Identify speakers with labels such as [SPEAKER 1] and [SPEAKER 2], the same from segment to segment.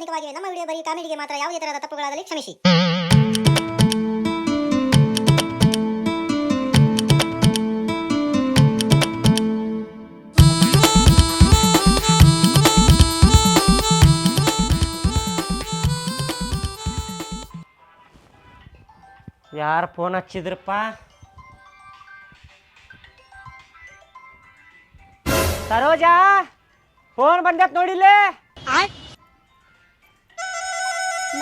[SPEAKER 1] ಕಾಲ್ಪನಿಕವಾಗಿವೆ ನಮ್ಮ ವಿಡಿಯೋ ಬರೀ ಕಾಮಿಡಿಗೆ ಮಾತ್ರ ಯಾವುದೇ ತರಹದ ತಪ್ಪುಗಳಾದಲ್ಲಿ ಕ್ಷಮಿಸಿ.
[SPEAKER 2] ಯಾರು ಫೋನ್ ಹಚ್ಚಿದ್ರಪ್ಪ? ಸರೋಜಾ ಫೋನ್ ಬಂದತ್ ನೋಡಿಲ್ಲೇ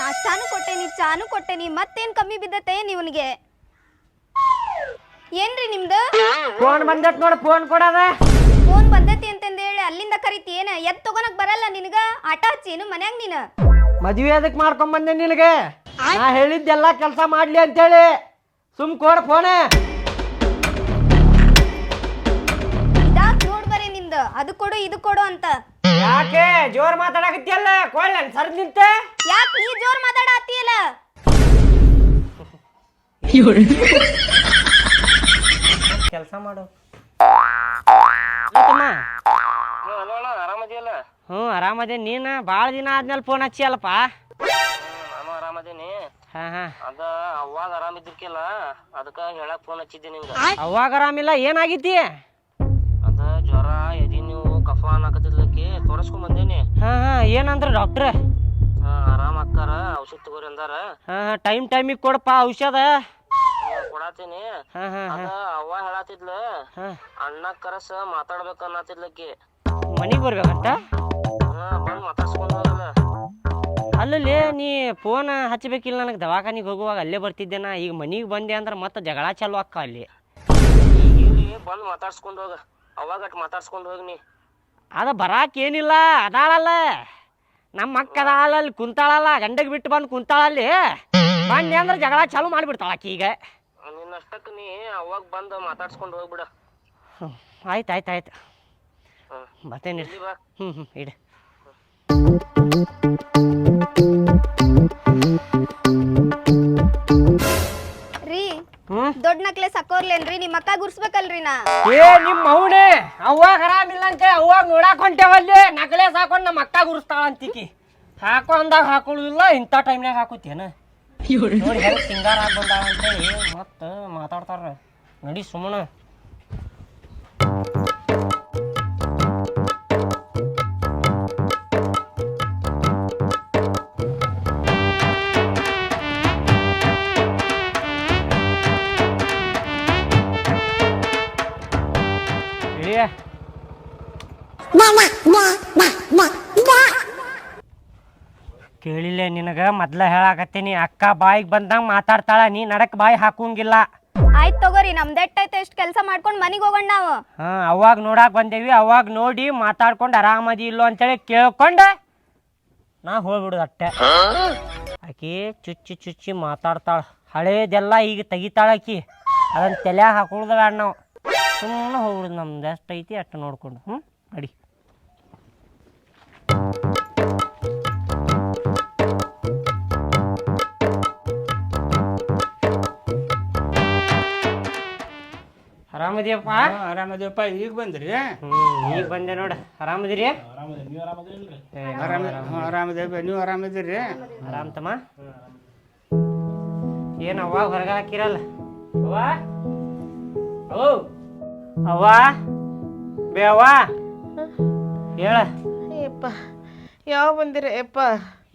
[SPEAKER 3] ನಾಷ್ಟಾನು ಕೊಟ್ಟೇನಿ ಚಾನು ಕೊಟ್ಟೇನಿ ಮತ್ತೇನ್ ಕಮ್ಮಿ ಬಿದ್ದತೆ ನೀವನಿಗೆ? ಏನ್ರಿ ನಿಮ್ದು?
[SPEAKER 2] ಫೋನ್ ಬಂದತ್ ನೋಡಿ ಫೋನ್ ಕೊಡದ.
[SPEAKER 3] ಫೋನ್ ಬಂದೈತಿ ಅಂತಂದ ಹೇಳಿ ಅಲ್ಲಿಂದ ಕರಿತಿ ಏನ? ಎತ್ ತಗೋನಕ್ ಬರಲ್ಲ ನಿನಗ? ಆಟ ಏನು ಮನ್ಯಾಗ ನೀನ?
[SPEAKER 2] ಮದ್ವೆ ಅದಕ್ಕೆ ಮಾಡ್ಕೊಂಡ್ ಬಂದೆ ನಿನಗೆ? ನಾ ಹೇಳಿದ್ದೆಲ್ಲ ಕೆಲಸ ಮಾಡ್ಲಿ ಅಂತೇಳಿ. ಸುಮ್ ಕೊಡ ಫೋನ್
[SPEAKER 3] ಇದಾಕ್ ನೋಡ್ ಬರೀ ನಿಂದ ಅದು ಕೊಡು ಇದು ಕೊಡು ಅಂತ.
[SPEAKER 2] ಯಾಕೆ? ಜೋರ್ ಮಾತಾಡಕತ್ತಿಯಲ್ಲ? ಕೊಳ್ಳ ಸರ್ ನಿಂತೆ?
[SPEAKER 3] ಯಾಕೆ ನೀ ಜೋರ್ ಮಾತಾಡತ್ತೀಯಲ್ಲ?
[SPEAKER 2] ಕೆಲಸ ಮಾಡು.
[SPEAKER 4] ಆರಾಮದಿಯಲ್ಲ?
[SPEAKER 2] ಹ್ಞೂ ಆರಾಮದೇ. ನೀನು ಭಾಳ ದಿನ ಆದ್ಮೇಲೆ ಫೋನ್ ಹಚ್ಚಿಯಲ್ಲಪ್ಪ?
[SPEAKER 4] ನಾನು ಆರಾಮದೇನಿ.
[SPEAKER 2] ಹಾ ಹಾ.
[SPEAKER 4] ಅದ ಅವಾಗ ಆರಾಮಿದ್ದಿರ್ಕಿಲ್ಲ ಅದಕ್ಕ ಹೇಳಕ್ ಫೋನ್ ಹಚ್ಚಿದ್ದೆ ನಿಂಗ
[SPEAKER 2] ಅವಾಗ ಆರಾಮಿಲ್ಲ ಏನಾಗೈತಿ
[SPEAKER 4] ಅದ ಜ್ವರ ಕಫ ಅನ್ನಕತ್ತಿದ್ಲಕ್ಕಿ ತೋರಿಸ್ಕೊಂಡ್ ಬಂದೇನಿ.
[SPEAKER 2] ಹಾ ಹಾ ಏನಂದ್ರ ಡಾಕ್ಟ್ರ
[SPEAKER 4] ಹಾ, ಆರಾಮ್ ಅಕ್ಕಾರ ಔಷಧ ತಗೋರಿ ಅಂದಾರ.
[SPEAKER 2] ಹಾ ಟೈಮ್ ಟೈಮಿಗೆ ಕೊಡಪ್ಪ ಔಷಧ.
[SPEAKER 4] ಕೊಡಾತೀನಿ.
[SPEAKER 2] ಹಾ ಹಾ
[SPEAKER 4] ಅದ ಅವ್ವ ಹೇಳತ್ತಿದ್ಲ
[SPEAKER 2] ಹಾ.
[SPEAKER 4] ಅಣ್ಣ ಕರಸ ಮಾತಾಡ್ಬೇಕು ಅನ್ನತಿದ್ಲಕ್ಕಿ.
[SPEAKER 2] ಮನಿಗೆ ಬರ್ಬೇಕಂತ?
[SPEAKER 4] ಹಾ ಬಂದ್ ಮಾತಾಡ್ಸ್ಕೊಂಡ್ ಹೋಗಲ್ಲ
[SPEAKER 2] ಅಲ್ಲಲ್ಲಿ ನೀ ಫೋನ್ ಹಚ್ಚಬೇಕಿಲ್ಲ ನನಗೆ ದವಾಖಾನಿಗೆ ಹೋಗುವಾಗ ಅಲ್ಲೇ ಬರ್ತಿದ್ದೆ ನಾ. ಈಗ ಮನಿಗೆ ಬಂದೆ ಅಂದ್ರೆ ಮತ್ತೆ ಜಗಳ ಚಾಲು ಅಕ್ಕ ಅಲ್ಲಿ.
[SPEAKER 4] ಈಗ ಇಲ್ಲಿ ಬಂದ್ ಮಾತಾಡ್ಸ್ಕೊಂಡ್ ಹೋಗ. ಅವಾಗ ಮಾತಾಡ್ಸ್ಕೊಂಡು ಮಾತಾಡ್ಸ್ಕೊಂಡ್ ಹೋಗ್ ನೀ.
[SPEAKER 2] ಅದ ಬರಾಕ್ ಏನಿಲ್ಲ ಅದಾಳಲ್ಲ. ನಮ್ಮ ಅಕ್ಕ ಅದಾಳ ಅಲ್ಲಿ ಕುಂತಾಳಲ್ಲ ಗಂಡಗೆ ಬಿಟ್ಟು ಬಂದು ಕುಂತಾಳಲ್ಲಿ. ಬಂದೆ ಅಂದ್ರೆ ಜಗಳ ಚಾಲು ಮಾಡಿಬಿಡ್ತಾಳ ಆಕಿ ಈಗ.
[SPEAKER 4] ನಿನ್ನಷ್ಟಕ್ಕೆ ನೀ ಅವಾಗ ಬಂದು ಮಾತಾಡ್ಸ್ಕೊಂಡು ಹೋಗ್ಬಿಡ.
[SPEAKER 2] ಹ್ಮ್, ಆಯ್ತು ಆಯ್ತು ಆಯ್ತು.
[SPEAKER 4] ಹ್ಮ್.
[SPEAKER 2] ಬರ್ತೇನೆ ಹ್ಞೂ ಹ್ಞೂ ಇಡು.
[SPEAKER 3] ದೊಡ್ಡ ನಕ್ಲೆಸ್ ಹಾಕೋರ್ಲೇನ್ರಿ ನಿಮ್ಮ ಅಕ್ಕ ಗುರ್ಸ್ಬೇಕಲ್ರಿ ನಾ.
[SPEAKER 2] ಏ ನಿಮ್ಮ ಅವನೇ ಅವ್ವಾಗ ಆರಾಮಿಲ್ಲ ಅಂತ ಅವಾಗ ನೋಡಾಕ್ ಹೊಂಟೇವಲ್ಲಿ ನಕಲೇಸ್ ಹಾಕೊಂಡು ನಮ್ಮ ಅಕ್ಕ ಗುರುಸ್ತಾಳ ಅಂತಿಕಿ ಹಾಕೋ ಅಂದಾಗ ಹಾಕೊಳ್ಳುದಿಲ್ಲ ಇಂಥ ಟೈಮ್ನಾಗ ಹಾಕೋತೇನ? ನೋಡಿ ಹೆಂಗ್ ಸಿಂಗಾರ ಬಂದಾಳ ಅಂತೇಳಿ ಮತ್ತೆ ಮಾತಾಡ್ತಾರ. ನಡಿ ಸುಮ್ಮನೆ ಕೇಳಿಲ್ಲ ನಿನಗ ಮೊದ್ಲ ಹೇಳಾಕತ್ತೀನಿ. ಅಕ್ಕ ಬಾಯಿಗೆ ಬಂದಂಗ ಮಾತಾಡ್ತಾಳ ನೀ ನಡಕ್ ಬಾಯಿ ಹಾಕುಂಗಿಲ್ಲ.
[SPEAKER 3] ಆಯ್ತು ತಗೋರಿ ನಮ್ದೆಟ್ಟೈತೆ ಎಷ್ಟು ಕೆಲಸ ಮಾಡ್ಕೊಂಡು ಮನೆಗೆ ಹೋಗೋಣ ನಾವು.
[SPEAKER 2] ಹಾ ಅವಾಗ ನೋಡಾಕ್ ಬಂದೇವಿ ಅವಾಗ ನೋಡಿ ಮಾತಾಡ್ಕೊಂಡು ಆರಾಮದಿ ಇಲ್ಲೋ ಅಂತೇಳಿ ಕೇಳ್ಕೊಂಡ ನಾ ಹೋಗ್ಬಿಡುದು ಅಟ್ಟೆ. ಆಕಿ ಚುಚ್ಚಿ ಚುಚ್ಚಿ ಮಾತಾಡ್ತಾಳ. ಹಳೇದೆಲ್ಲ ಈಗ ತೆಗಿತಾಳ ಆಕಿ. ಅದನ್ನ ತಲೆ ಹಾಕೊಳ್ಳೋದ ಬೇಡ ನಾವು. ಸುಮ್ಮನೆ ಹೋಗ್ಬಿಡುದು ನಮ್ದು ಎಷ್ಟು ಐತಿ ಅಷ್ಟು ನೋಡ್ಕೊಂಡು. ಹ್ಞೂ ನಡಿ. ಆರಾಮದಿಯಪ್ಪ?
[SPEAKER 5] ಆರಾಮದೇವಪ್ಪ ಈಗ ಬಂದ್ರಿ?
[SPEAKER 2] ಹ್ಞೂ ಈಗ ಬಂದೆ ನೋಡ. ಆರಾಮದಿರಿ?
[SPEAKER 5] ಆರಾಮದೇವ ನೀವು ಆರಾಮದಿರಿ?
[SPEAKER 2] ಆರಾಮ್ ತಮ್ಮ. ಏನು ಅವ್ವ ಹೊರಗೆ ಹಾಕಿರಲ್ಲ ಅವ್ವ? ಓ ಅವ್ವ? ಬೇವ ಅವ್ವ? ಹೇಳ.
[SPEAKER 6] ಯಪ್ಪ ಯಾವ ಬಂದಿರ? ಯಪ್ಪ.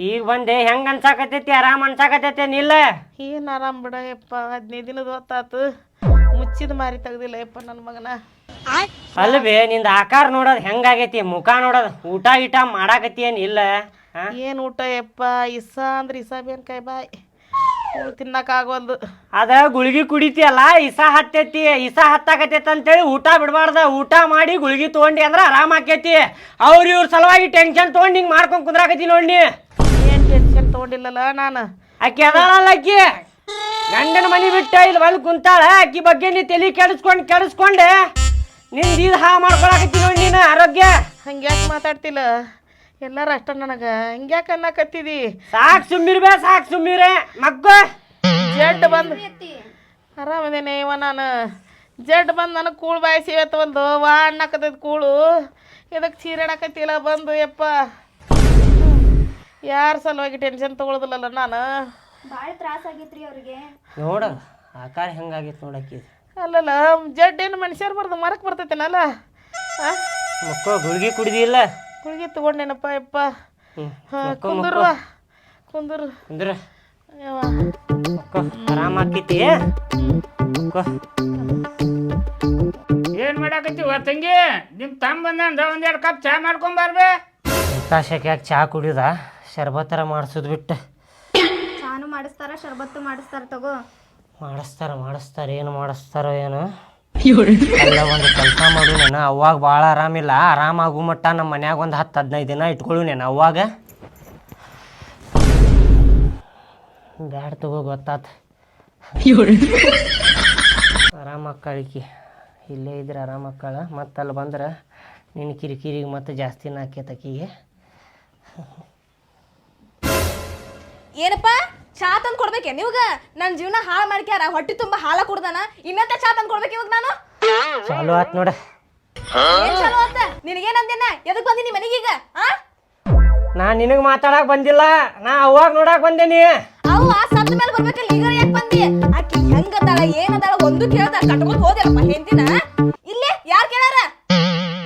[SPEAKER 2] ಈಗ ಬಂದೆ ಹೆಂಗ ಅನ್ಸಾಕತೈತಿ ಆರಾಮ್ ಅನ್ಸಾಕತೈತಿ ನಿಲ್ಲ.
[SPEAKER 6] ಏನ್ ಆರಾಮ್ ಬಿಡ ಯಪ್ಪ ಹದಿನೈದು ದಿನದ ಹೊತ್ತಾತು. ಮುಚ್ಚಿದ ಮಾರಿ ತೆಗ್ದಿಲ್ಲ ಯಪ್ಪ ನನ್ನ ಮಗನ.
[SPEAKER 2] ಅಲ್ವೇ ನಿಂದ ಆಕಾರ ನೋಡೋದ್ ಹೆಂಗಾಗೈತಿ ಮುಖ ನೋಡೋದ್ ಊಟ ಗೀಟ ಮಾಡಾಕತಿ ಏನ್ ಇಲ್ಲ
[SPEAKER 6] ಏನ್ ಊಟ ಯಪ್ಪ ಇಸ ಅಂದ್ರೆ ಇಸ ಕೈ ಬಾಯ್. ಇವು ತಿನ್ನಕ್ಕಾಗೋಲ್ದು.
[SPEAKER 2] ಅದ ಗುಳಿಗಿ ಕುಡಿತಿಯಲ್ಲ ಇಸ ಹತ್ತೈತಿ ಇಸ ಹತ್ತಾಕತೈತಿ ಅಂತೇಳಿ ಊಟ ಬಿಡಬಾರ್ದ. ಊಟ ಮಾಡಿ ಗುಳಿಗಿ ತೊಗೊಂಡಿ ಅಂದ್ರ ಆರಾಮ ಆಕೈತಿ. ಅವ್ರ ಇವ್ರ ಸಲುವಾಗಿ ಟೆನ್ಷನ್ ತೊಗೊಂಡು ಹಿಂಗ್ ಮಾಡ್ಕೊಂಡ್ ಕುಂದ್ರಾಕತಿ ನೋಡಿ
[SPEAKER 6] ಏನು ಟೆನ್ಷನ್ ತೊಗೊಂಡಿಲ್ಲಲ್ಲ ನಾನು?
[SPEAKER 2] ಆಕೆ ಅದಾಳಲ್ಲ ಅಕ್ಕಿ ಗಂಡನ ಮನಿ ಬಿಟ್ಟ ಇಲ್ಲಿ ಬಂದು ಕುಂತಾಳ. ಅಕ್ಕಿ ಬಗ್ಗೆ ನೀ ತಲೆ ಕೆಡಿಸ್ಕೊಂಡು ಕೆಡಿಸ್ಕೊಂಡೆ. ನಿಂದ ಇದು ಹಾ ಮಾಡ್ಕೊಳಕತ್ತಿ ನೋಡಿ ನೀನು ಆರೋಗ್ಯ.
[SPEAKER 6] ಹಂಗ್ಯಾಕೆ ಮಾತಾಡ್ತಿಲ್ಲ? ಎಲ್ಲಾರು ಅಷ್ಟ ನನಗೆ. ಹಂಗ್ಯಾಕೆ ಅನ್ನಕತ್ತಿದಿ?
[SPEAKER 2] ಸಾಕ್ ಸುಮ್ಮಿರ್ಬೇ ಸಾಕ್ ಸುಮ್ಮಿರೆ ಮಗ್ಗ.
[SPEAKER 6] ಜಡ್ ಬಂದು ಆರಾಮದೇನೆ ಇವ ನಾನು. ಜಡ್ ಬಂದು ನನಗೆ ಕೂಳು ಬಾಯಿ ಸಿವತ್ತು ಒಂದು ವಾ ಅನ್ನಕತ್ತೈತಿ ಕೂಳು. ಇದಕ್ಕೆ ಚೀರಾಡಕತ್ತಿಲ್ಲ ಬಂದು ಯಪ್ಪ. ಯಾರ ಸಲುವಾಗಿ ಟೆನ್ಷನ್ ತಗೊಳ್ಳೋದಿಲ್ಲಲ್ಲ ನಾನು.
[SPEAKER 3] ಭಾಳ ತ್ರಾಸ ಆಗೈತ್ರಿ ಅವ್ರಿಗೆ.
[SPEAKER 2] ನೋಡ ಆಕಾರ ಹೆಂಗಾಗಿತ್ತು ನೋಡಕ್ಕೆ
[SPEAKER 6] ಅಲ್ಲಲ್ಲ ಜಡ್ ಏನು ಮನುಷ್ಯರು ಬರ್ದು ಮರಕ್ಕೆ ಬರ್ತೈತೇನಲ್ಲ? ಹಾಂ
[SPEAKER 2] ಮಕ್ಕಳು ಗುಳ್ಗಿ ಕುಡ್ದಿಲ್ಲ
[SPEAKER 6] ಗುಳಿಗೆ ತಗೊಂಡೇನಪ್ಪ ಯಪ್ಪ. ಕುಂದುರ್ವ ಕುಂದ್ರು.
[SPEAKER 2] ಕುಂದ್ರ. ಆರಾಮ ಆಕೈತಿ
[SPEAKER 5] ಏನ್ ಮಾಡಾಕತ್ತೀವ ತಂಗಿ? ನಿಮ್ ತಮ್ಮ ಬಂದ ಒಂದೆರಡು ಕಪ್ ಚಾ ಮಾಡ್ಕೊಂಡ್ ಬರ್ಬೇ
[SPEAKER 2] ತಾಶಕ್ಕೆ ಯಾಕೆ ಚಹಾ ಕುಡಿದ? ಶರ್ಬತ್ತರ ಮಾಡಿಸೋದು ಬಿಟ್ಟು.
[SPEAKER 3] ಚಾನು ಮಾಡಿಸ್ತಾರ ಶರ್ಬತ್ತು ಮಾಡಿಸ್ತಾರ ತಗೋ.
[SPEAKER 2] ಮಾಡಿಸ್ತಾರ ಮಾಡಿಸ್ತಾರ ಏನು ಮಾಡಿಸ್ತಾರೋ ಏನು. ಅಲ್ಲ ಒಂದು ಕೆಲಸ ಮಾಡು ನಾನು ಅವಾಗ ಭಾಳ ಆರಾಮಿಲ್ಲ ಆರಾಮಾಗು ಮಟ್ಟ ನಮ್ಮ ಮನ್ಯಾಗ ಒಂದು ಹತ್ತು ಹದಿನೈದು ದಿನ ಇಟ್ಕೊಳ್ಳು ನಾನು ಅವಾಗ ಬ್ಯಾಡ ತಗೋ ಗೊತ್ತಾತ. ಆರಾಮ ಅಕ್ಕಳಿಕಿ ಇಲ್ಲೇ ಇದ್ರೆ ಆರಾಮ ಅಕ್ಕಳ ಮತ್ತೆ ಅಲ್ಲಿ ಬಂದ್ರೆ ನಿನ್ನ ಕಿರಿಕಿರಿಗೆ ಮತ್ತೆ ಜಾಸ್ತಿನ ಆಕಿಗೆ.
[SPEAKER 7] ಏನಪ್ಪ? ಚಾ ತಂದು ಕೊಡ್ಬೇಕೆ? ನಿಮ್ಗ ನನ್ನ ಜೀವನ ಹಾಳು ಮಾಡ್ಕ್ಯಾರ ಹೊಟ್ಟೆ ತುಂಬಾ ಹಾಲ ಕುಡ್ದಾನ ಇನ್ನತ್ತ ಚಾ ತಂದು ಕೊಡ್ಬೇಕು ಇವಾಗ ನಾನು?
[SPEAKER 2] ಚಾಲು ಆತ್ ನೋಡ.
[SPEAKER 7] ಏನ್ ಚಲೋ ಅಂತ ನಿನಗೇನಂದೇನ? ಎದಕ್ ಬಂದಿನಿ ಮನೆಗೀಗ ಆ?
[SPEAKER 2] ನಾ ನಿನಗ್ ಮಾತಾಡಕ್ ಬಂದಿಲ್ಲ ನಾ ಅವಾಗ ನೋಡಕ್ ಬಂದೇನಿ
[SPEAKER 7] ಅವು ಆ ಸತ್ತ ಮೇಲೆ ಬರ್ಬೇಕಲ್ಲ ಈಗ ಯಾಕೆ ಬಂದಿ? ಆಕಿ ಹೆಂಗದಾಳ ಏನದಾಳ ಒಂದು ಕೇಳ್ದ ಕಟ್ಕೊಂಡ್ ಹೋದೆಲ್ಲಪ್ಪ ಹೆಂತಿನ ಇಲ್ಲಿ ಯಾರ್ ಕೇಳಾರ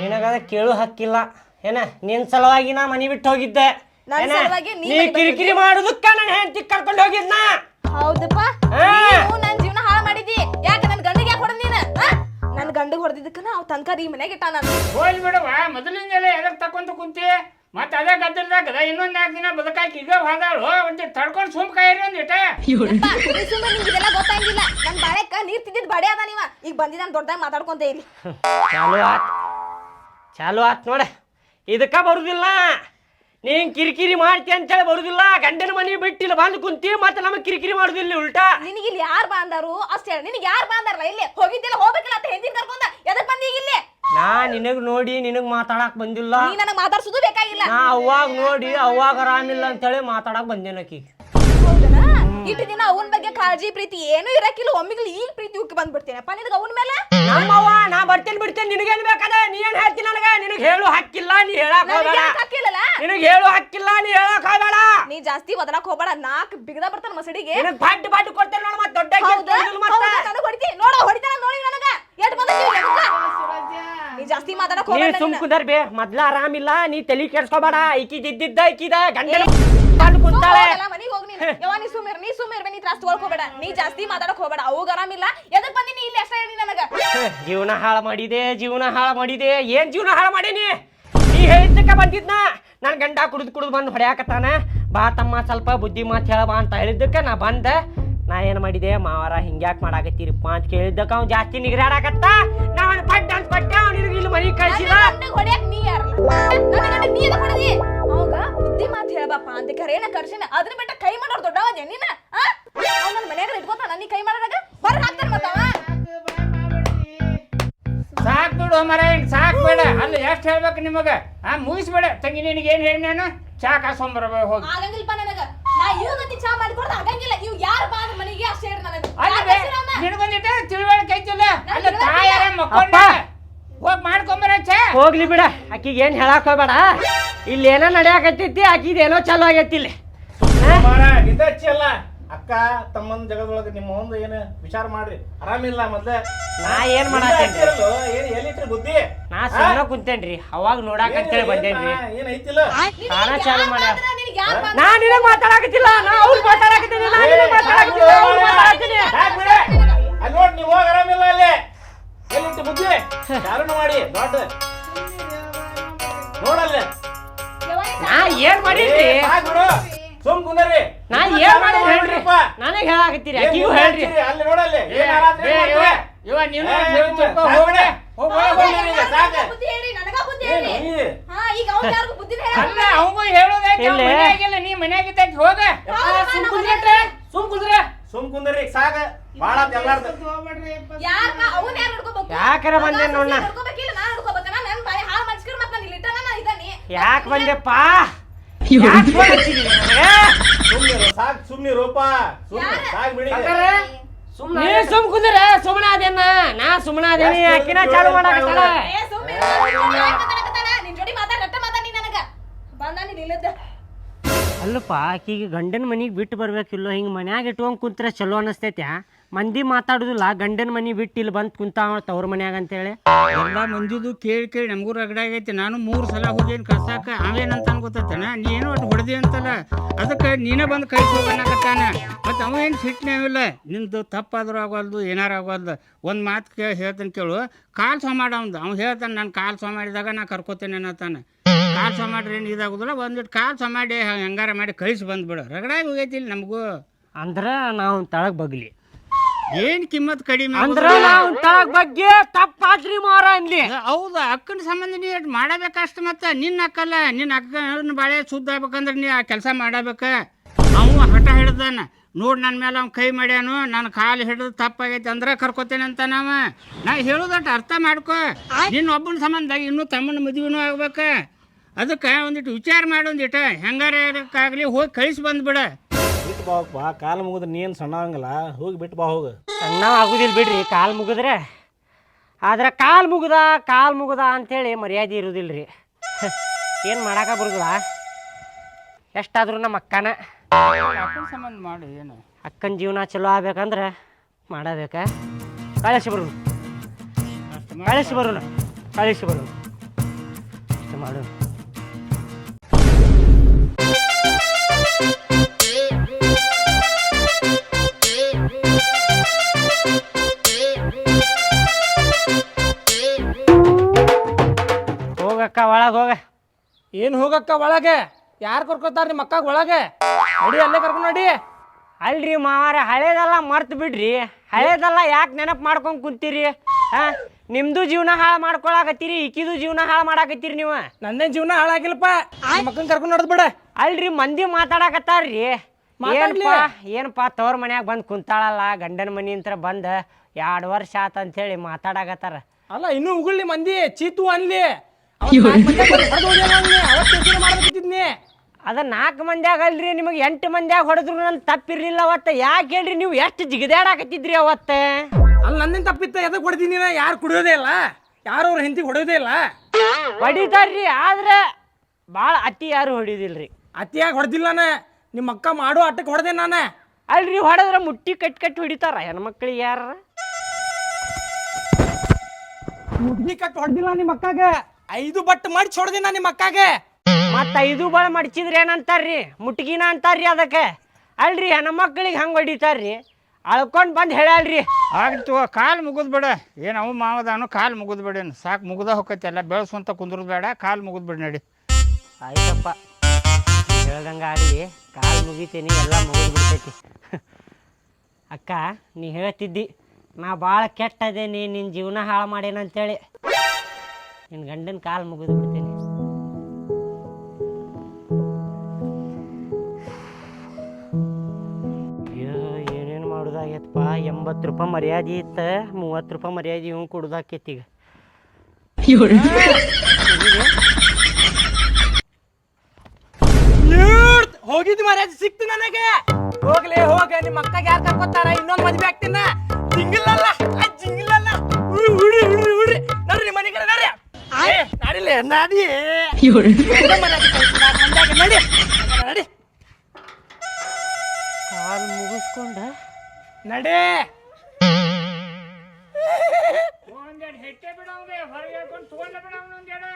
[SPEAKER 2] ನಿನಗದ ಕೇಳು ಹಕ್ಕಿಲ್ಲ. ಏನ ನಿನ್ ಸಲುವಾಗಿ ನಾ ಮನಿ ಬಿಟ್ಟು ಹೋಗಿದ್ದೆ.
[SPEAKER 7] ನನ್
[SPEAKER 2] ಏನ?
[SPEAKER 7] ಸಲುವಾಗಿ ನೀ
[SPEAKER 2] ನೀ ಕಿರಿಕಿರಿ ಮಾಡುದಕ್ಕ ನನ್ನ ಹೆಂಡತಿ ಕರ್ಕೊಂಡು ಹೋಗಿದ್ನ?
[SPEAKER 7] ಹೌದಪ್ಪ. ನೀನು ನನ್ನ ಜೀವನ ಹಾಳು ಮಾಡಿದಿ. ಯಾಕೆ ನನ್ನ ಗಂಡಿಗೆ ಯಾಕೆ ಹೊಡೆದ ನೀನು? ನನ್ನ ಗಂಡಿಗೆ ಹೊಡೆದಿದ್ದಕ್ಕ ಅವ್ ತನಕ ಈ ಮನೆಗೆ ಇಟ್ಟ ನಾನು.
[SPEAKER 5] ಹೋಲ್ ಬಿಡವ ಮೊದಲಿಂದಲೇ ಎದಕ್ ತಕೊಂತ ಕುಂತಿ? ಮತ್ತೆ ಅದೇ ಗದ್ದಲ್ದಾಗ ಇನ್ನೊಂದ್ ನಾಲ್ಕು ದಿನ ಬದುಕಾಕಿ ಈಗ ಹೋದಾಳು. ಒಂದ್ ತಡ್ಕೊಂಡು ಸುಮ್ ಕಾಯಿರಿ ಒಂದಿಟ
[SPEAKER 7] ಯಪ್ಪ, ನಿಂಗೆ ಇದೆಲ್ಲ ಗೊತ್ತಾಗಿಲ್ಲ ನನ್ನ ಬಾಳೆಕ್ಕ ನೀರ್ ತಿದ್ದಿದ್ ಬಡೆ ಅದ ನೀವ. ಈಗ ಬಂದಿ ನಾನು ದೊಡ್ಡದಾಗ ಮಾತಾಡ್ಕೊಂತ ಇಲ್ಲಿ
[SPEAKER 2] ಚಾಲು ಆತ್. ಚಾಲು ಆತ್ ನೋಡ. ಇದಕ್ಕ ಬರುದಿಲ್ಲ. ನೀನ್ ಕಿರಿಕಿರಿ ಮಾಡ್ತಿ ಅಂತೇಳಿ ಬರುದಿಲ್ಲ. ಗಂಡನ ಮನೆ ಬಿಟ್ಟಿಲ್ಲ ಬಂದು ಕುಂತಿ ಮತ್ತೆ ನಮಗ್ ಕಿರಿಕಿರಿ ಮಾಡುದಿಲ್ಲ ಉಲ್ಟಾ.
[SPEAKER 7] ನಿನಗೆ ಇಲ್ಲಿ ಯಾರು ಬಾಂದಾರು ಅಷ್ಟೇ ಹೇಳಿ ನಿನಗೆ ಯಾರು ಬಾಂದಾರಲ್ಲ ಇಲ್ಲಿ ಹೋಗಿದ್ದಿಲ್ಲ ಹೋಗ್ಬೇಕಲ್ಲ ಅಂತ ಹೆಂಡಿನ ಕರ್ಕೊಂಡ? ಎದಕ್ ಬಂದಿ ಇಲ್ಲಿ?
[SPEAKER 2] ನಾ ನಿನಗ್ ನೋಡಿ ನಿನಗ್ ಮಾತಾಡಕ್ ಬಂದಿಲ್ಲ.
[SPEAKER 7] ನೀ ನನಗೆ ಮಾತಾಡ್ಸೋದು ಬೇಕಾಗಿಲ್ಲ.
[SPEAKER 2] ನಾ ಅವಾಗ ನೋಡಿ ಅವಾಗ ಆರಾಮಿಲ್ಲ ಅಂತೇಳಿ ಮಾತಾಡಕ್ ಬಂದೇನಕಿ
[SPEAKER 7] ಹೌದನಾ ಇಟ್ಟು ದಿನ ಅವನ ಬಗ್ಗೆ ಕಾಳಜಿ ಪ್ರೀತಿ ಏನು ಇರಕ್ಕಿಲ್ಲ ಒಮ್ಮಿಗ್ಲು ಈಗ ಪ್ರೀತಿ ಉಕ್ಕಿ ಬಂದ್ಬಿಡ್ತೇನಪ್ಪ ನಿನಗೆ ಅವನ ಮೇಲೆ?
[SPEAKER 2] ನಮ್ಮವ್ವ ನಾ ಬರ್ತೇನೆ ಬಿಡ್ತೇನೆ ನಿನಗೇನ್ ಬೇಕಾದ? ನೀ ಏನ್ ಹೇಳ್ತಿ ನನಗ? ನಿನಗ್ ಹೇಳು ಹಕ್ಕಿಲ್ಲ ನೀ ಹೇಳಕ್ ಹೋಗ್ಬೇಡ. ನಿನಗ್ ಹೇಳು ಹಕ್ಕಿಲ್ಲ ನೀ ಹೇಳಕ್ ಹೋಗ್ಬೇಡ
[SPEAKER 7] ನೀ ಜಾಸ್ತಿ ಒದರಾಕ್ ಹೋಗ್ಬೇಡ. ನಾಕ್ ಬಿಗದ ಬರ್ತಾನ ಮಸಡಿಗೆ.
[SPEAKER 2] ನಿನಗೆ ಬಡ್ ಬಾಡ್ ಕೊಡ್ತೇನೆ ನೋಡು ಮತ್ತೆ ದೊಡ್ಡ
[SPEAKER 7] ನನಗೆ ಹೊಡಿತಿ ನೋಡ ಹೊಡಿತಾನ ನೋಡಿ ನನಗ. ಎಟ್ ಬಂದ ನೀ ಜಾಸ್ತಿ ಮಾತಾಡಕ್
[SPEAKER 2] ನೀ
[SPEAKER 7] ಹೋಗ್ಬೇಡ
[SPEAKER 2] ಸುಮ್
[SPEAKER 7] ನೀನು.
[SPEAKER 2] ಕುಂದರ್ ಬೇ ಮೊದ್ಲ ಆರಾಮಿಲ್ಲ ನೀ ತಲಿ ಕೆಡ್ಸ್ಕೊಬೇಡ. ಈಕಿ ಇದ್ದಿದ್ದ ಈಕಿದ ಗಂಡನ ಬಂದು ಕುಂತಾಳೆ.
[SPEAKER 7] ಹೋಗಲ್ಲ, ಮನಿಗ್ ಹೋಗ್ ನೀನು. ಯವ್ವ, ನೀ ಸುಮ್ಮಿರ್, ನೀ ನೀ ತ್ರಾಸ್ ತಗೊಳಕ್ ಹೋಗ್ಬೇಡ. ನೀ ಜಾಸ್ತಿ ಮಾತಾಡಕ್ ಹೋಗ್ಬೇಡ. ಅವಾಗ ಆರಾಮಿಲ್ಲ. ಎದಕ್ ಬಂದಿನಿ ಇಲ್ಲಿ? ಅಷ್ಟೇ ಹೇಳಿ ನನಗ.
[SPEAKER 2] ಜೀವನ ಹಾಳು ಮಾಡಿದೆ ಜೀವನ ಹಾಳು ಮಾಡಿದೆ. ಏನ್ ಜೀವನ ಹಾಳು ಮಾಡೀನಿ ನೀ ಹೇಳಿದ್ದಕ್ಕ ಬಂದಿದ್ನ? ನನ್ನ ಗಂಡ ಕುಡಿದು ಕುಡಿದು ಬಂದು ಹೊಡ್ಯಾಕತ್ತಾನ. ಬಾ ತಮ್ಮ, ಸ್ವಲ್ಪ ಬುದ್ಧಿ ಮಾತು ಹೇಳ ಬಾ ಅಂತ ಹೇಳಿದ್ದಕ್ಕ ನಾ ಬಂದೆ. ನಾ ಏನ್ ಮಾಡಿದೆ? ಮಾವಾರ ಹಿಂಗ್ಯಾಕ್ ಮಾಡಾಕತ್ತೀರಿಪ್ಪ ಅಂತ ಕೇಳಿದ್ದಕ್ಕ ಅವ್ನು ಜಾಸ್ತಿ ನಿಗ್ರಾಡಾಕತ್ತ. ನಾ ಅವ್ನ ಪಟ್ಟ ಅಂತ ಕೊಟ್ಟೆ ಅವ್ನಿಗೆ ಇಲ್ಲಿ ಮನೆಗೆ
[SPEAKER 7] ನನ್ನ ನನ್ನ ಎದಕ್ ಅವಾಗ ಬುದ್ಧಿ ಮಾತು ಹೇಳ್ಬಪ್ಪ ಅಂತ ಕರೇನ ಕರ್ಸಿನ? ಅದ್ರ ಬಿಟ್ಟ ಕೈ ಮಾಡೋರು ದೊಡ್ಡವದೆ ನೀನ ಅವ್ನ ನನ್ನ ಮನ್ಯಾಗ ಇಟ್ಕೋತಾನ, ನೀ ಕೈ ಮಾಡೋದಾಗ ಹೊರಗೆ ಹಾಕ್ತಾನೆ ಮತ್ತವ
[SPEAKER 5] ಬಿಡು ಮರ ಸಾಕು ಬೇಡ. ಅಲ್ಲ ಎಷ್ಟು ಹೇಳ್ಬೇಕು ನಿಮಗ? ಆ ಮುಗಿಸ್ಬೇಡ. ತಂಗಿ ನಿನಗೆ ಏನ್ ಹೇಳಿ ನಾನು? ಚಾ ಕಾಸ್ಕೊಂಬರ್ಬೇಕು ಹೋಗಿ.
[SPEAKER 7] ಆಗಂಗಿಲ್ಲಪ್ಪ ನನಗ. ನಾ ಇವ್ ಚಾ ಮಾಡಿಕೊಡ್ದ ಆಗಂಗಿಲ್ಲ. ಇವ್ ಯಾರು ಬಾ ಅಂದ್ ಮನೆಗೆ ಅಷ್ಟೇ ಹೇಳಿ ನನಗ.
[SPEAKER 5] ಅಲ್ಲ ನಿನಗೊಂದಿಟ್ಟ ತಿಳುವಳಿಕೆ ಐತಿಲ್ಲ? ಅಲ್ಲ ತಾಯಾರ ಮಕ್ಕೊಂಡ ಹೋಗಿ ಮಾಡ್ಕೊಂಬರ ಚಾ.
[SPEAKER 2] ಹೋಗ್ಲಿ ಬಿಡ. ಆಕಿಗೆ ಏನ್ ಹೇಳಕ್ ಹೋಗ್ಬೇಡ. ಇಲ್ಲಿ ಏನೋ ನಡೆಯಾಕತ್ತೈತಿ ಆಕಿದ ಏನೋ ಚಲೋ ಆಗೈತಿ ಇಲ್ಲಿ.
[SPEAKER 8] ನಿದಚ್ಚಲ್ಲ ಅಕ್ಕ ತಮ್ಮನ ಜಗದೊಳಗೆ ನಿಮ್ಮ ಒಂದು ಏನು ವಿಚಾರ ಮಾಡ್ರಿ. ಆರಾಮಿಲ್ಲ ಮೊದ್ಲ.
[SPEAKER 2] ನಾ ಏನ್ ಮಾಡಾಕೇನ್ರಿ
[SPEAKER 8] ಏನ್ ಎಲ್ಲಿಟ್ರಿ ಬುದ್ಧಿ?
[SPEAKER 2] ನಾ ಸುಮ್ಮನೆ ಕುಂತೇನ್ರಿ ಅವಾಗ ನೋಡಾಕ ಅಂತೇಳಿ ಬಂದೇನ್ರಿ.
[SPEAKER 8] ಏನ್ ಐತಿಲ್ಲ?
[SPEAKER 2] ತಾನ ಚಾಲು
[SPEAKER 7] ಬಾ
[SPEAKER 2] ನಾ ನಿನಗ್ ಮಾತಾಡಕತ್ತಿಲ್ಲ ನಾ ಅವ್ರಿಗೆ ಮಾತಾಡಕತ್ತೀನಿ ನಾ ನಿನಗ್ ಮಾತಾಡಕತ್ತಿಲ್ಲ ಅವ್ರಿಗೆ ಮಾತಾಡಕತ್ತೀನಿ.
[SPEAKER 8] ಅಲ್ಲಿ ನೋಡ್ ನೀವು ಹೋಗಿ ಆರಾಮಿಲ್ಲ ಅಲ್ಲಿ. ಎಲ್ಲಿಟ್ಟು ಬುದ್ಧಿ? ಯಾರನ್ನು ಮಾಡಿ ದೊಡ್ಡ. ನೋಡಲ್ಲ.
[SPEAKER 2] ನಾ ಏನ್
[SPEAKER 8] ಮಾಡಿದ್ರಿ? ಬಿಡು. ಸುಮ್ ಕುಂದರಿ.
[SPEAKER 2] ನಾ ಏನ್ ಮಾಡಿ ಹೇಳ್ರಿ ನನಗ್ ಹೇಳಾಕತ್ತೀರಿ. ಆಕಿಗೂ ಹೇಳ್ರಿ?
[SPEAKER 8] ಅಲ್ಲಿ ನೋಡಲ್ಲಿ. ಏನ್ ಆರಾತ್ರಿ
[SPEAKER 5] ಏ, ಇವ ನೀನು ಹೋಗ್ಬಿಡೆ. ಹೋಗ್ ಒಳಗ್ ಹೋಗ್ ನೀನು ಈಗ, ಸಾಕು.
[SPEAKER 7] ಬುದ್ಧಿ ಹೇಳಿ ನನಗ ಬುದ್ಧಿ ಹೇಳಿ. ಹಾ ಈಗ ಅವ್ನ್ ಯಾರಿಗೂ ಬುದ್ಧಿ
[SPEAKER 5] ಅಲ್ಲ ಅವಂಗೂ ಹೇಳೋದೈತಿ ಅವ್ನ್
[SPEAKER 2] ಇಲ್ಲೇ.
[SPEAKER 5] ನೀ ಮನ್ಯಾಗಿದ್ದೈತಿ ಹೋಗ. ಸುಮ್ ಕುಂದ್ರಟ್ರೆ ಸುಮ್ ಕುಂದ್ರ.
[SPEAKER 8] ಸುಮ್ ಕುಂದರ್ರಿ ಸಾಕ. ಬಾಳ ತೆಲ್ಲಾರ್ದ
[SPEAKER 7] ಯಾರ್ ಅವನ್ ಯಾರು ಹಿಡ್ಕೋಬೇಕು
[SPEAKER 2] ಯಾಕರ ಬಂದೆ ನೋಡ್ನ
[SPEAKER 7] ಹಿಡ್ಕೋಬೇಕಿಲ್ಲ ನಾನ್ ಹಿಡ್ಕೋಬೇಕನ ನನ್ ಬಾಯಿ ಹಾಳು ಮಾಡ್ಸ್ಕಿರ್ ಮತ್ತ ನಾನು ಇಲ್ಲಿ ನಾ ಇದ್ದಾನೆ.
[SPEAKER 2] ಯಾಕೆ ಬಂದೆಪ್ಪ?
[SPEAKER 8] ಸಾಕ್ ಸುಮ್ನೆ ಸಾಕ್ ಬಿಡಿ.
[SPEAKER 2] ನೀ ಸುಮ್ ಕುಂದ್ರ ಸುಮ್ಮನ ಅದೇನ ನಾ ಸುಮ್ಮನ ಅದೇನಿ ಆಕಿನ ಚಾಲು ಮಾಡಾಕತ್ತಾಳ.
[SPEAKER 7] ಏ ಸುಮ್ಮನೆ ನಿನ್ ಜೋಡಿ ಮಾತಾಡ ರಟ್ಟ ಮಾತಾಡ ನೀ ನನಗ. ಬಂದ ನೀನ್ ಇಲ್ಲದ
[SPEAKER 2] ಅಲ್ಲಪ್ಪ ಆಕಿಗೆ ಗಂಡನ ಮನೆಗೆ ಬಿಟ್ಟು ಬರ್ಬೇಕಿಲ್ಲೋ ಹಿಂಗೆ ಮನ್ಯಾಗ ಇಟ್ಕೊಂಡ್ ಕುಂತ್ರೆ ಚಲೋ ಅನಸ್ತೈತ್ಯಾ? ಮಂದಿ ಮಾತಾಡುದಿಲ್ಲ ಗಂಡನ ಮನೆ ಬಿಟ್ಟು ಇಲ್ಲಿ ಬಂದು ಕುಂತಾವ ತವ್ರ ಮನ್ಯಾಗ ಅಂತೇಳಿ.
[SPEAKER 5] ಎಲ್ಲ ಮಂದಿದು ಕೇಳಿ ಕೇಳಿ ನಮಗೂ ರಗಡ ಆಗೈತಿ. ನಾನು ಮೂರು ಸಲ ಹೋಗೇನು ಕಸಾಕ ಅವೇನಂತ ಗೊತ್ತೈತನ? ನೀನು ಒಟ್ಟು ಹೊಡೆದಿ ಅಂತಲ್ಲ. ಅದಕ್ಕೆ ನೀನೇ ಬಂದು ಕೈ ಹೋಗನ್ನಕತ್ತಾನ ಮತ್ತು ಅವ ಏನು ಸಿಟ್ಟಿನಾವಿಲ್ಲ ನಿಂದು ತಪ್ಪಾದ್ರೂ ಆಗೋಲ್ದು ಏನಾರು ಆಗೋಲ್ದು ಒಂದು ಮಾತು ಕೇಳಿ ಹೇಳ್ತಾನೆ ಕೇಳು. ಕಾಲು ಸಹ ಮಾಡವಂದು ಅವ್ನು ಹೇಳ್ತಾನೆ ನಾನು ಕಾಲು ಸಹ ಮಾಡಿದಾಗ ನಾ ಕರ್ಕೋತೇನೆ ಅನ್ನತಾನೆ ಕಾಲು ಸಹ ಮಾಡ್ರಿ ಏನು ಇದಾಗೋದಿಲ್ಲ. ಒಂದಿಟ್ಟು ಕಾಲು ಸಹ ಮಾಡಿ ಹೆಂಗಾರ ಮಾಡಿ ಕಳಿಸಿ ಬಂದ್ಬಿಡು. ರಗಡಾಗಿ ಹೋಗೈತಿ ಇಲ್ಲಿ ನಮಗೂ.
[SPEAKER 2] ಅಂದ್ರೆ ನಾವು ತಳಗೆ ಬಗ್ಲಿ.
[SPEAKER 5] ಏನು ಕಿಮ್ಮತ್ ಕಡಿಮೆ
[SPEAKER 2] ಅಂದ್ರೆ. ನಾವು ತಳಗ್ ಬಗ್ಗೆ ತಪ್ಪಾದ್ರಿ ಮಾರ ಅನ್ಲಿ
[SPEAKER 5] ಹೌದು ಅಕ್ಕನ ಸಂಬಂಧ ನೀ ಮಾಡಬೇಕಷ್ಟ ಮತ್ತೆ. ನಿನ್ನ ಅಕ್ಕಲ್ಲ ನಿನ್ನ ಅಕ್ಕನ ಬಾಳೆ ಶುದ್ಧ ಆಗ್ಬೇಕಂದ್ರ ನೀ ಆ ಕೆಲಸ ಮಾಡಬೇಕ. ಅವ ಹಠ ಹಿಡ್ದಾನ. ನೋಡಿ ನನ್ನ ಮೇಲೆ ಅವ್ನ ಕೈ ಮಾಡ್ಯಾನು ನನ್ನ ಕಾಲು ಹಿಡಿದು ತಪ್ಪಾಗೈತೆ ಅಂದ್ರೆ ಕರ್ಕೋತೇನೆ ಅಂತ ನಾವ. ನಾ ಹೇಳೋದಟ್ಟು ಅರ್ಥ ಮಾಡ್ಕೊ. ನಿನ್ನ ಒಬ್ಬನ ಸಂಬಂಧ ಇನ್ನೂ ತಮ್ಮನ ಮದುವೆನೂ ಆಗ್ಬೇಕ. ಅದಕ್ಕೆ ಒಂದಿಟ್ಟು ವಿಚಾರ ಮಾಡಿ ಒಂದಿಟ್ಟು ಹೆಂಗಾರಕ್ಕಾಗಲಿ ಹೋಗಿ ಕಳಿಸಿ ಬಂದ್ಬಿಡ.
[SPEAKER 8] ಬಾ ಕಾಲು ಮುಗಿದ್ರೆ ನೀನು ಸಣ್ಣ ಆಗಂಗಿಲ್ಲ. ಹೋಗಿ ಬಿಟ್ಟು ಬಾ ಹೋಗು.
[SPEAKER 2] ಸಣ್ಣ ಆಗುದಿಲ್ಲ ಬಿಡ್ರಿ ಕಾಲು ಮುಗಿದ್ರೆ. ಆದ್ರೆ ಕಾಲು ಮುಗ್ದ ಕಾಲು ಮುಗ್ದ ಅಂತೇಳಿ ಮರ್ಯಾದೆ ಇರೋದಿಲ್ಲ ರೀ ಏನು ಮಾಡಾಕ ಬರುದಿಲ್ಲ. ಎಷ್ಟಾದರೂ ನಮ್ಮ ಅಕ್ಕನ
[SPEAKER 5] ಅಕ್ಕನ ಸಂಬಂಧ ಮಾಡಿ ಏನು?
[SPEAKER 2] ಅಕ್ಕನ ಜೀವನ ಚಲೋ ಆಗ್ಬೇಕಂದ್ರೆ ಮಾಡಬೇಕ. ಕಳಿಸಿ ಬರೋಣ ಕಳಿಸಿ ಬರೋಣ ಕಳಿಸಿ ಬರೋಣ ಇಷ್ಟು ಮಾಡೋಣ ಹೋಗಕ್ಕ ಒಳಗೆ ಹೋಗ.
[SPEAKER 6] ಏನು ಹೋಗಕ್ಕ ಒಳಗೆ? ಯಾರು ಕರ್ಕೊತಾರ ನಿಮ್ಮ ಅಕ್ಕಾಗ ಒಳಗೆ? ನೋಡಿ ಅಲ್ಲೇ ಕರ್ಕೊಂಡು ನೋಡಿ.
[SPEAKER 2] ಅಲ್ರಿ ಮಾವಾರ ಹಳೇದೆಲ್ಲ ಮರ್ತು ಬಿಡ್ರಿ. ಹಳೇದೆಲ್ಲ ಯಾಕೆ ನೆನಪು ಮಾಡ್ಕೊಂಡು ಕುಂತೀರಿ? ಹಾ? ನಿಮ್ದು ಜೀವನ ಹಾಳು ಮಾಡ್ಕೊಳಕತ್ತೀರಿ ಈಕಿದು ಜೀವನ ಹಾಳು ಮಾಡಾಕತ್ತೀರಿ ನೀವು.
[SPEAKER 6] ನಂದೇನು ಜೀವನ ಹಾಳಾಗಿಲ್ಲಪ್ಪ? ಮಕ್ಕನ್ ಕರ್ಕೊಂಡು ನಡೆದ್ ಬಿಡ.
[SPEAKER 2] ಅಲ್ರಿ ಮಂದಿ ಮಾತಾಡಕತ್ತಾರ್ರಿ.
[SPEAKER 6] ಮಾತಾಡ್ಲಿ.
[SPEAKER 2] ಏನಪ್ಪ ಏನಪ್ಪ ತವ್ರ ಮನ್ಯಾಗ ಬಂದು ಕುಂತಾಳಲ್ಲ ಗಂಡನ ಮನಿ ಅಂತ ಬಂದು ಎರಡು ವರ್ಷ ಆತ ಅಂತೇಳಿ ಮಾತಾಡಕತ್ತಾರ.
[SPEAKER 6] ಅಲ್ಲ ಇನ್ನೂ ಉಗುಳ್ಳಿ ಮಂದಿ ಚೀತು ಅನ್ಲಿ. ಮಾಡ್ಬೇಕಿದ್ನಿ
[SPEAKER 2] ಅದ ನಾಲ್ಕು ಮಂದ್ಯಾಗ ಅಲ್ರಿ ನಿಮಗೆ ಎಂಟು ಮಂದ್ಯಾಗ ಹೊಡೆದ್ರು ನನ್ನ ತಪ್ಪಿರ್ಲಿಲ್ಲ ಅವತ್ತ ಯಾಕೆ ಹೇಳ್ರಿ ನೀವು ಎಷ್ಟು ಜಿಗಿದಾಡಾಕತ್ತಿದ್ರಿ ಅವತ್ತ
[SPEAKER 6] ಅಲ್ಲಿ ನನ್ನ ತಪ್ಪಿತ್ತ ಎದಕ್ ಹೊಡೆದಿನಿ ಯಾರು ಕುಡಿಯೋದೇ ಇಲ್ಲ? ಯಾರು ಅವ್ರ ಹೆಂಡತಿ ಹೊಡೆಯೋದೇ ಇಲ್ಲ?
[SPEAKER 2] ಹೊಡಿತಾರ್ರಿ ಆದ್ರೆ ಭಾಳ ಅತಿ ಯಾರು ಹೊಡಿದಿಲ್ರಿ.
[SPEAKER 6] ಅತಿಯಾಗಿ ಹೊಡೆದಿಲ್ಲ ನಾನು? ನಿಮ್ಮ ಅಕ್ಕ ಮಾಡೋ ಆಟಕ್ಕೆ ಹೊಡೆದೆ ನಾನು.
[SPEAKER 2] ಅಲ್ರಿ ಹೊಡೆದ್ರೆ ಮುಟ್ಟಿ ಕಟ್ಟಿ ಕಟ್ಟಿ ಹೊಡಿತಾರ ಹೆಣ್ಮಕ್ಳಿಗೆ ಯಾರ?
[SPEAKER 6] ಮುಟ್ಟಿ ಕಟ್ಟು ಹೊಡೆದಿಲ್ಲ ನಿಮ್ಮ ಅಕ್ಕಾಗೆ. ಐದು ಬಟ್ ಮಾಡಿ ನಾನು ನಿಮ್ಮ ಅಕ್ಕಾಗೆ.
[SPEAKER 2] ಮತ್ತ ಐದು ಬಳ ಮಡ್ಚಿದ್ರೆ ಏನಂತಾರ್ರಿ? ಮುಟ್ಗಿನ ಅಂತಾರ್ರಿ ಅದಕ್ಕೆ. ಅಲ್ರಿ ಹೆಣ್ಮಕ್ಳಿಗೆ ಹಂಗೆ ಹೊಡಿತಾರ್ರಿ. ಅಳ್ಕೊಂಡ್ ಬಂದು ಹೇಳಲ್ರಿ
[SPEAKER 5] ಆಗ್ತು ಕಾಲು ಮುಗಿದ್ ಬೇಡ. ಏನು ಅವು ಮಾವದಾನು ಕಾಲು ಮುಗಿದ್ ಬೇಡೇನು ಸಾಕು ಮುಗ್ದ ಹೋಗತ್ತೆ ಎಲ್ಲ. ಬೆಳೆಸುವಂತ ಕುಂದ್ರದ್ ಬೇಡ. ಕಾಲು ಮುಗಿದ್ ಬಿಡ ನಡಿ.
[SPEAKER 2] ಆಯ್ತಪ್ಪ. ಹೇಳ್ದಂಗ ಆಗಲಿ. ಕಾಲು ಮುಗಿತೀನಿ ಎಲ್ಲ ಮುಗಿದು ಬಿಡ್ತೈತಿ. ಅಕ್ಕ ನೀ ಹೇಳ್ತಿದ್ದಿ ನಾ ಭಾಳ ಅದೇನಿ ನಿನ್ನ ಜೀವನ ಹಾಳು ಮಾಡೇನಂತೇಳಿ. ನಿನ್ನ ಗಂಡನ ಕಾಲು ಮುಗಿದು ಬಿಡ್ತೀನಿ. ಅಯ್ಯೋ, ಏನೇನು ಮಾಡೋದಾಗೈತಪ್ಪ ಎಂಬತ್ತು ರೂಪಾಯಿ ಮರ್ಯಾದೆ ಇತ್ತು, ಮೂವತ್ತು ರೂಪಾಯಿ ಮರ್ಯಾದೆ ಇವ್ ಕೊಡೋದಾಕೈತಿ ಈಗ.
[SPEAKER 6] ಹೋಗಿದ್ ಮರ್ಯಾದೆ ಸಿಕ್ತು ನನಗೆ. ಹೋಗ್ಲಿ ಹೋಗ, ನಿಮ್ಮ ಅಕ್ಕ ಯಾರು ಕರ್ಕೊತಾರ? ಇನ್ನೊಂದು ಮದ್ವೆ ಆಗ್ತೀನ. ಜಿಂಗಿಲ್ಲಲ್ಲ ಏ, ನಡಿಲೆ ನಡಿ. ನಡಿ ನಡಿ.
[SPEAKER 2] ಕಾಲು ಮುಗಿಸ್ಕೊಂಡ.
[SPEAKER 6] ನಡಿ.
[SPEAKER 5] ಒಂದೆರಡು ಹೆಟ್ಟೆ ಬಿಡಂಗೆ ಹೊರಗೆ ಹಾಕೊಂಡು ತಗೊಂಡ ಬಿಡ ಒಂದೆರಡು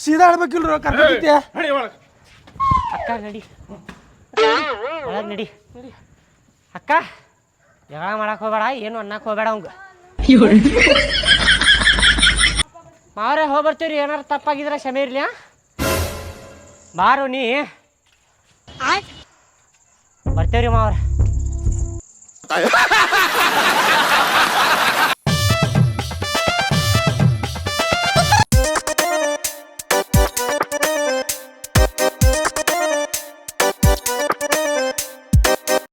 [SPEAKER 6] ಸೀದಾ ಹೇಳ್ಬೇಕಿಲ್ರ ಕರ್ಕೊತಿದ್ಯಾ
[SPEAKER 8] ನಡಿ ಒಳಗೆ.
[SPEAKER 2] ಅಕ್ಕ ನಡಿ. ಒಳಗೆ ನಡಿ. ಅಕ್ಕ ಜಗಳ ಮಾಡಕ್ ಹೋಗ್ಬೇಡ ಏನು ಅನ್ನಕ್ ಹೋಗ್ಬೇಡ ಅವಂಗ. ಮಾವ್ರೆ ಹೋಗಿ ಬರ್ತೀವ್ರಿ ಏನಾರು ತಪ್ಪಾಗಿದ್ರೆ ಕ್ಷಮೆ ಇರ್ಲಿ? ಬಾರು ನೀ. ಬರ್ತೇವ್ರಿ ಮಾವ್ರ.